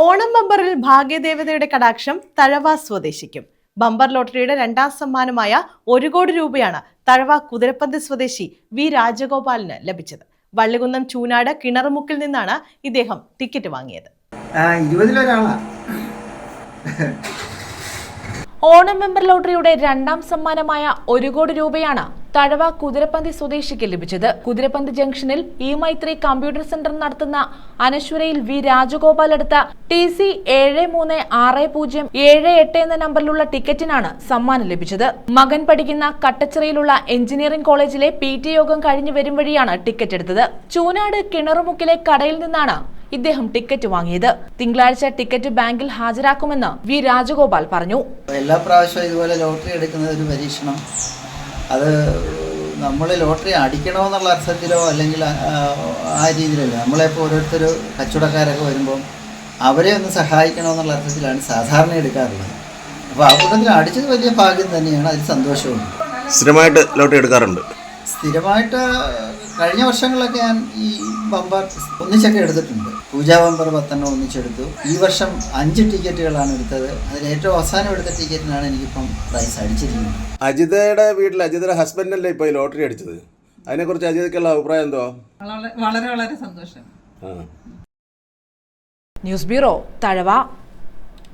ഓണം ബമ്പറിൽ ഭാഗ്യദേവതയുടെ കടാക്ഷം Thazhava സ്വദേശിക്കും. Bumper ലോട്ടറിയുടെ രണ്ടാം സമ്മാനമായ ഒരു കോടി രൂപയാണ് തഴവ കുതിരപ്പന്ത് സ്വദേശി വി രാജഗോപാലിന് ലഭിച്ചത്. വള്ളികുന്നം ചൂനാട് കിണറുമുക്കിൽ നിന്നാണ് ഇദ്ദേഹം ടിക്കറ്റ് വാങ്ങിയത്. ഓണം മെമ്പർ ലോട്ടറിയുടെ രണ്ടാം സമ്മാനമായ ഒരു കോടി രൂപയാണ് തഴവ കുതിരപ്പന്തി സ്വദേശിക്ക് ലഭിച്ചത്. കുതിരപ്പന്തി ജംഗ്ഷനിൽ ഇ മൈത്രി കമ്പ്യൂട്ടർ സെന്റർ നടത്തുന്ന അനശ്വരയിൽ വി രാജഗോപാൽ എടുത്ത ടി സി ഏഴ് മൂന്ന് ആറ് പൂജ്യം ഏഴ് എട്ട് എന്ന നമ്പറിലുള്ള ടിക്കറ്റിനാണ് സമ്മാനം ലഭിച്ചത്. മകൻ പഠിക്കുന്ന കട്ടച്ചിറയിലുള്ള എഞ്ചിനീയറിംഗ് കോളേജിലെ പി ടി യോഗം കഴിഞ്ഞു വരും വഴിയാണ് ടിക്കറ്റ് എടുത്തത്. ചൂനാട് കിണറുമുക്കിലെ കടയിൽ നിന്നാണ് ഇദ്ദേഹം ടിക്കറ്റ് വാങ്ങിയത്. തിങ്കളാഴ്ച ടിക്കറ്റ് ബാങ്കിൽ ഹാജരാക്കുമെന്ന് വി രാജഗോപാൽ പറഞ്ഞു. എല്ലാ പ്രാവശ്യവും ഇതുപോലെ ലോട്ടറി എടുക്കുന്നത് ഒരു പരീക്ഷണം അത് നമ്മൾ ലോട്ടറി അടിക്കണമെന്നുള്ള അർത്ഥത്തിലോ അല്ലെങ്കിൽ ആ- രീതിയിലല്ല. നമ്മളിപ്പോൾ ഓരോരുത്തർ കച്ചവടക്കാരൊക്കെ വരുമ്പം അവരെ ഒന്ന് സഹായിക്കണമെന്നുള്ള അർത്ഥത്തിലാണ് സാധാരണ എടുക്കാറുള്ളത്. അപ്പോൾ ആ കൂട്ടത്തിൽ അടിച്ചത് വലിയ ഭാഗ്യം തന്നെയാണ്. അതിൽ സന്തോഷമുണ്ട് സ്ഥിരമായിട്ട് ലോട്ടറി എടുക്കാറുണ്ട്? സ്ഥിരമായിട്ട് കഴിഞ്ഞ വർഷങ്ങളിലൊക്കെ ഞാൻ ഈ ബമ്പർ ഒന്നിച്ചൊക്കെ എടുത്തിട്ടുണ്ട്. പൂജാ ബമ്പർ പത്തെണ്ണം ഒന്നിച്ചെടുത്തു. ഈ വർഷം അഞ്ച് ടിക്കറ്റുകളാണ് എടുത്തത്. അതിൽ ഏറ്റവും അവസാനം എടുത്ത ടിക്കറ്റിനാണ് എനിക്കിപ്പം പ്രൈസ് അടിച്ചിരിക്കുന്നത്. അജിതയുടെ വീട്ടിൽ അജിതയുടെ ഹസ്ബൻഡല്ലേ ഇപ്പോൾ ഈ ലോട്ടറി അടിച്ചത്? അതിനെക്കുറിച്ച് അജിതയ്ക്കുള്ള അഭിപ്രായം എന്തോ? വളരെ വളരെ സന്തോഷം. News bureau Thazhava.